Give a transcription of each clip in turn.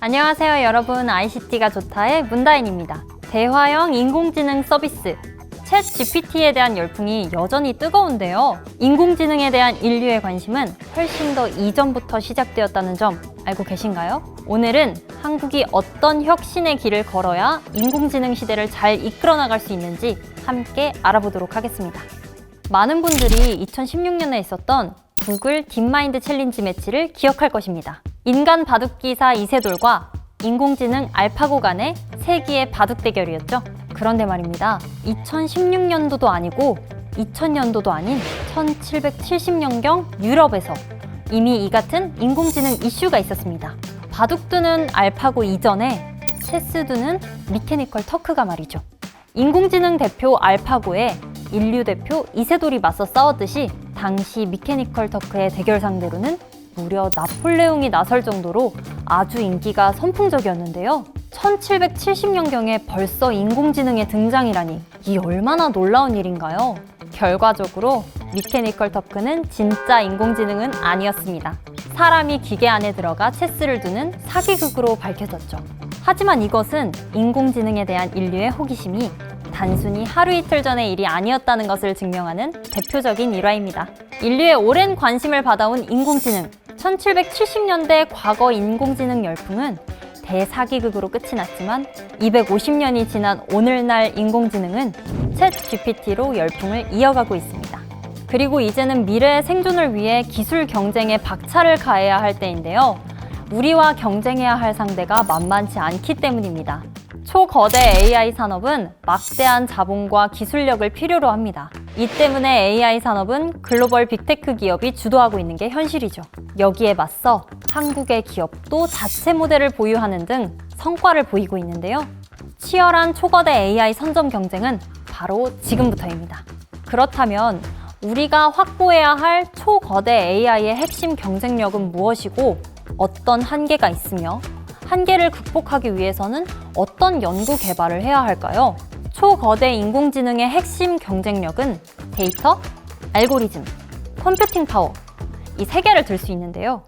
안녕하세요 여러분 ICT가 좋다의 문다인입니다. 대화형 인공지능 서비스 챗 GPT에 대한 열풍이 여전히 뜨거운데요. 인공지능에 대한 인류의 관심은 훨씬 더 이전부터 시작되었다는 점 알고 계신가요? 오늘은 한국이 어떤 혁신의 길을 걸어야 인공지능 시대를 잘 이끌어 나갈 수 있는지 함께 알아보도록 하겠습니다. 많은 분들이 2016년에 있었던 구글 딥마인드 챌린지 매치를 기억할 것입니다. 인간 바둑 기사 이세돌과 인공지능 알파고 간의 세기의 바둑 대결이었죠. 그런데 말입니다. 2016년도도 아니고 2000년도도 아닌 1770년경 유럽에서 이미 이 같은 인공지능 이슈가 있었습니다. 바둑두는 알파고 이전에 체스두는 미케니컬 터크가 말이죠. 인공지능 대표 알파고에 인류 대표 이세돌이 맞서 싸웠듯이 당시 미케니컬 터크의 대결 상대로는 무려 나폴레옹이 나설 정도로 아주 인기가 선풍적이었는데요. 1770년경에 벌써 인공지능의 등장이라니 이 얼마나 놀라운 일인가요? 결과적으로 미케니컬 터크는 진짜 인공지능은 아니었습니다. 사람이 기계 안에 들어가 체스를 두는 사기극으로 밝혀졌죠. 하지만 이것은 인공지능에 대한 인류의 호기심이 단순히 하루 이틀 전의 일이 아니었다는 것을 증명하는 대표적인 일화입니다. 인류의 오랜 관심을 받아온 인공지능. 1770년대 과거 인공지능 열풍은 대사기극으로 끝이 났지만 250년이 지난 오늘날 인공지능은 챗 GPT로 열풍을 이어가고 있습니다. 그리고 이제는 미래의 생존을 위해 기술 경쟁에 박차를 가해야 할 때인데요. 우리와 경쟁해야 할 상대가 만만치 않기 때문입니다. 초거대 AI 산업은 막대한 자본과 기술력을 필요로 합니다. 이 때문에 AI 산업은 글로벌 빅테크 기업이 주도하고 있는 게 현실이죠. 여기에 맞서 한국의 기업도 자체 모델을 보유하는 등 성과를 보이고 있는데요. 치열한 초거대 AI 선점 경쟁은 바로 지금부터입니다. 그렇다면 우리가 확보해야 할 초거대 AI의 핵심 경쟁력은 무엇이고 어떤 한계가 있으며 한계를 극복하기 위해서는 어떤 연구 개발을 해야 할까요? 초거대 인공지능의 핵심 경쟁력은 데이터, 알고리즘, 컴퓨팅 파워 이 세 개를 들 수 있는데요.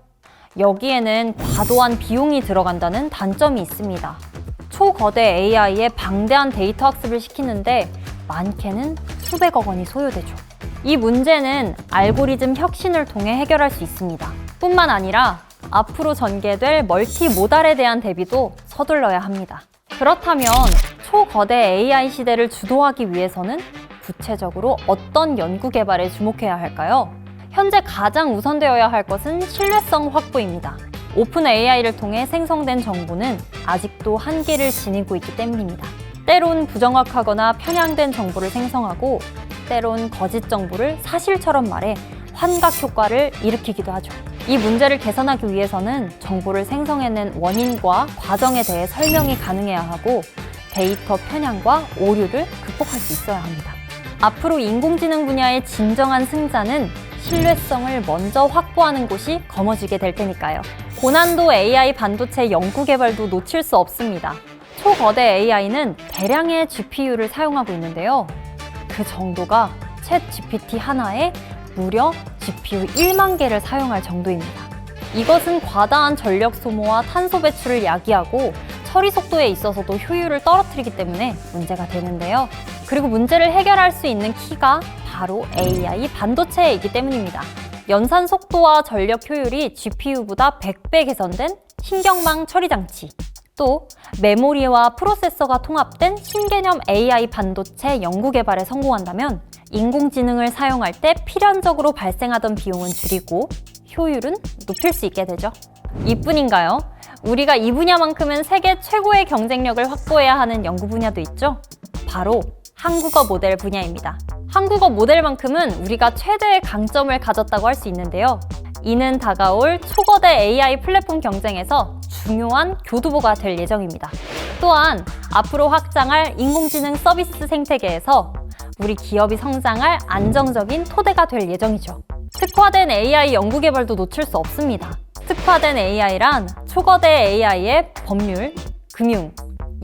여기에는 과도한 비용이 들어간다는 단점이 있습니다. 초거대 AI에 방대한 데이터 학습을 시키는데 많게는 수백억 원이 소요되죠. 이 문제는 알고리즘 혁신을 통해 해결할 수 있습니다. 뿐만 아니라 앞으로 전개될 멀티모달에 대한 대비도 서둘러야 합니다. 그렇다면 초거대 AI 시대를 주도하기 위해서는 구체적으로 어떤 연구 개발에 주목해야 할까요? 현재 가장 우선되어야 할 것은 신뢰성 확보입니다. 오픈 AI를 통해 생성된 정보는 아직도 한계를 지니고 있기 때문입니다. 때론 부정확하거나 편향된 정보를 생성하고 때론 거짓 정보를 사실처럼 말해 환각 효과를 일으키기도 하죠. 이 문제를 개선하기 위해서는 정보를 생성해낸 원인과 과정에 대해 설명이 가능해야 하고 데이터 편향과 오류를 극복할 수 있어야 합니다. 앞으로 인공지능 분야의 진정한 승자는 신뢰성을 먼저 확보하는 곳이 거머쥐게 될 테니까요. 고난도 AI 반도체 연구 개발도 놓칠 수 없습니다. 초거대 AI는 대량의 GPU를 사용하고 있는데요. 그 정도가 챗 GPT 하나에 무려 GPU 1만 개를 사용할 정도입니다. 이것은 과다한 전력 소모와 탄소 배출을 야기하고 처리 속도에 있어서도 효율을 떨어뜨리기 때문에 문제가 되는데요. 그리고 문제를 해결할 수 있는 키가 바로 AI 반도체이기 때문입니다. 연산 속도와 전력 효율이 GPU보다 100배 개선된 신경망 처리 장치, 또 메모리와 프로세서가 통합된 신개념 AI 반도체 연구 개발에 성공한다면 인공지능을 사용할 때 필연적으로 발생하던 비용은 줄이고 효율은 높일 수 있게 되죠. 이뿐인가요? 우리가 이 분야만큼은 세계 최고의 경쟁력을 확보해야 하는 연구 분야도 있죠. 바로 한국어 모델 분야입니다. 한국어 모델만큼은 우리가 최대의 강점을 가졌다고 할 수 있는데요. 이는 다가올 초거대 AI 플랫폼 경쟁에서 중요한 교두보가 될 예정입니다. 또한 앞으로 확장할 인공지능 서비스 생태계에서 우리 기업이 성장할 안정적인 토대가 될 예정이죠. 특화된 AI 연구 개발도 놓칠 수 없습니다. 특화된 AI란 초거대 AI의 법률, 금융,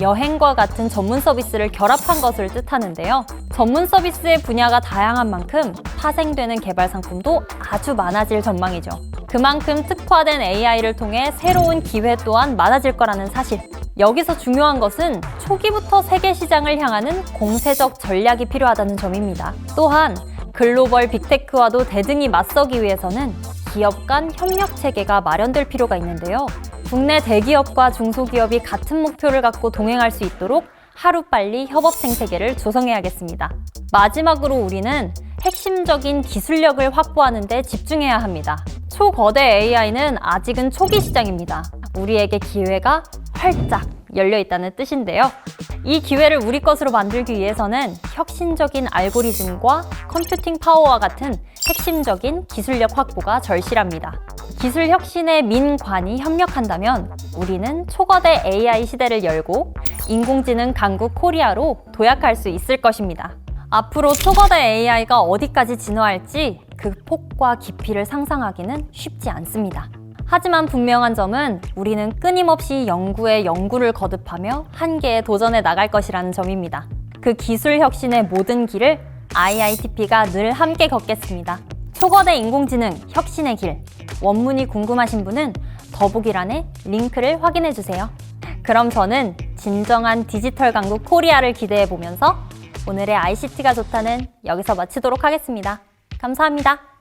여행과 같은 전문 서비스를 결합한 것을 뜻하는데요. 전문 서비스의 분야가 다양한 만큼 파생되는 개발 상품도 아주 많아질 전망이죠. 그만큼 특화된 AI를 통해 새로운 기회 또한 많아질 거라는 사실. 여기서 중요한 것은 초기부터 세계 시장을 향하는 공세적 전략이 필요하다는 점입니다. 또한 글로벌 빅테크와도 대등히 맞서기 위해서는 기업 간 협력 체계가 마련될 필요가 있는데요. 국내 대기업과 중소기업이 같은 목표를 갖고 동행할 수 있도록 하루빨리 협업 생태계를 조성해야겠습니다. 마지막으로 우리는 핵심적인 기술력을 확보하는 데 집중해야 합니다. 초거대 AI는 아직은 초기 시장입니다. 우리에게 기회가 활짝 열려 있다는 뜻인데요. 이 기회를 우리 것으로 만들기 위해서는 혁신적인 알고리즘과 컴퓨팅 파워와 같은 핵심적인 기술력 확보가 절실합니다. 기술 혁신에 민관이 협력한다면 우리는 초거대 AI 시대를 열고 인공지능 강국 코리아로 도약할 수 있을 것입니다. 앞으로 초거대 AI가 어디까지 진화할지 그 폭과 깊이를 상상하기는 쉽지 않습니다. 하지만 분명한 점은 우리는 끊임없이 연구에 연구를 거듭하며 한계에 도전해 나갈 것이라는 점입니다. 그 기술 혁신의 모든 길을 IITP가 늘 함께 걷겠습니다. 초거대 인공지능 혁신의 길. 원문이 궁금하신 분은 더보기란에 링크를 확인해 주세요. 그럼 저는 진정한 디지털 강국 코리아를 기대해 보면서 오늘의 ICT가 좋다는 여기서 마치도록 하겠습니다. 감사합니다.